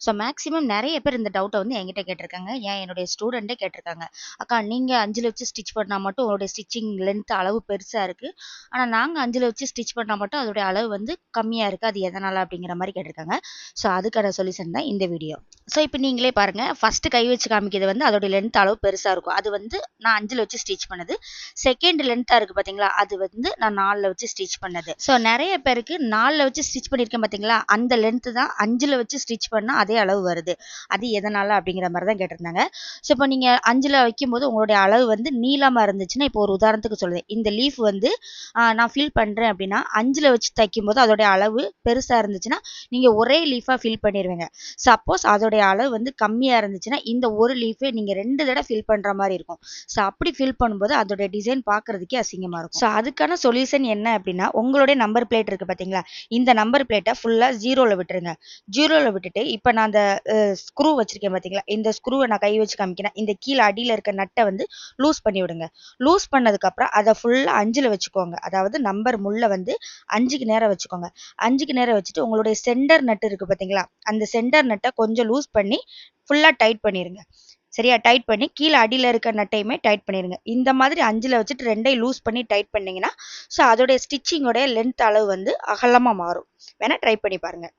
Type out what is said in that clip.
So maximum நிறைய பேர் இந்த டவுட்டை வந்து என்கிட்ட கேட்டிருக்காங்க. ஏன் என்னுடைய ஸ்டூடெண்ட்டே கேட்டிருக்காங்க. அக்கா நீங்கள் அஞ்சில் வச்சு ஸ்டிச் பண்ணால் மட்டும் உங்களுடைய ஸ்டிச்சிங் லென்த் அளவு பெருசாக இருக்குது ஆனால் நாங்கள் அஞ்சில் வச்சு ஸ்டிச் பண்ணால் மட்டும் அதோடைய அளவு வந்து கம்மியாக இருக்குது அது எதனால் அப்படிங்கிற மாதிரி கேட்டிருக்காங்க. ஸோ அதுக்கான சொல்யூஷன் தான் இந்த வீடியோ ஸோ இப்போ நீங்களே பாருங்கள் ஃபஸ்ட்டு கை வச்சு காமிக்கிறது வந்து அதோடைய லென்த் அளவு பெருசாக இருக்கும். அது வந்து நான் அஞ்சில் வச்சு ஸ்டிச் பண்ணது. செகண்ட் லென்த்தாக இருக்குது பார்த்தீங்களா அது வந்து நான் நாலில் வச்சு ஸ்டிச் பண்ணது. ஸோ நிறைய பேருக்கு நாலில் வச்சு ஸ்டிச் பண்ணியிருக்கேன் பார்த்தீங்களா அந்த லென்த்து தான் அஞ்சில் வச்சு ஸ்டிச் பண்ணால் அது அளவு வருது. அது எதனால் அப்படிங்கிற மாதிரி தான் கேட்டிருந்தாங்க. ஸோ இப்போ நீங்கள் அஞ்சில் வைக்கும்போது உங்களுடைய அளவு வந்து நீளமாக இருந்துச்சுன்னா இப்போ ஒரு உதாரணத்துக்கு சொல்லுது இந்த லீஃப் வந்து நான் ஃபில் பண்ணுறேன் அப்படின்னா அஞ்சில் வச்சு தைக்கும்போது அதோடைய அளவு பெருசாக இருந்துச்சுன்னா நீங்கள் ஒரே லீஃபாக ஃபில் பண்ணிடுவீங்க சப்போஸ் அதோடைய அளவு வந்து கம்மியாக இருந்துச்சுன்னா இந்த ஒரு லீஃபே நீங்கள் ரெண்டு தடவை ஃபில் பண்ணுற மாதிரி இருக்கும். ஸோ அப்படி ஃபில் பண்ணும்போது அதோடைய டிசைன் பார்க்குறதுக்கே அசிங்கமாக இருக்கும். ஸோ அதுக்கான சொல்யூஷன் என்ன அப்படின்னா உங்களுடைய நம்பர் பிளேட் இருக்குது பார்த்தீங்களா இந்த நம்பர் பிளேட்டை ஃபுல்லாக ஜீரோவில் விட்டுருங்க. ஜீரோவில் விட்டுட்டு இப்போ நான் அந்த ஸ்க்ரூ வச்சுருக்கேன் பார்த்தீங்களா இந்த ஸ்க்ரூவை நான் கை வச்சு காமிக்கிறேன். இந்த கீழே அடியில் இருக்க நட்டை வந்து லூஸ் பண்ணி விடுங்க. லூஸ் பண்ணதுக்கப்புறம் அதை ஃபுல்லாக அஞ்சில் வச்சுக்கோங்க. அதாவது நம்பர் முள்ளை வந்து அஞ்சுக்கு நேரம் வச்சுக்கோங்க. அஞ்சுக்கு நேரம் வச்சுட்டு உங்களுடைய சென்டர் நட்டு இருக்குது பார்த்தீங்களா அந்த சென்டர் நட்டை கொஞ்சம் லூஸ் பண்ணி ஃபுல்லாக டைட் பண்ணிடுங்க சரியா? டைட் பண்ணி கீழே அடியில் இருக்க நட்டையுமே டைட் பண்ணிடுங்க இந்த மாதிரி அஞ்சில் வச்சுட்டு ரெண்டையும் லூஸ் பண்ணி டைட் பண்ணிங்கன்னா ஸோ அதோடைய ஸ்டிச்சிங்கோடைய லென்த் அளவு வந்து அகலமாக மாறும். வேணால் ட்ரை பண்ணி பாருங்கள்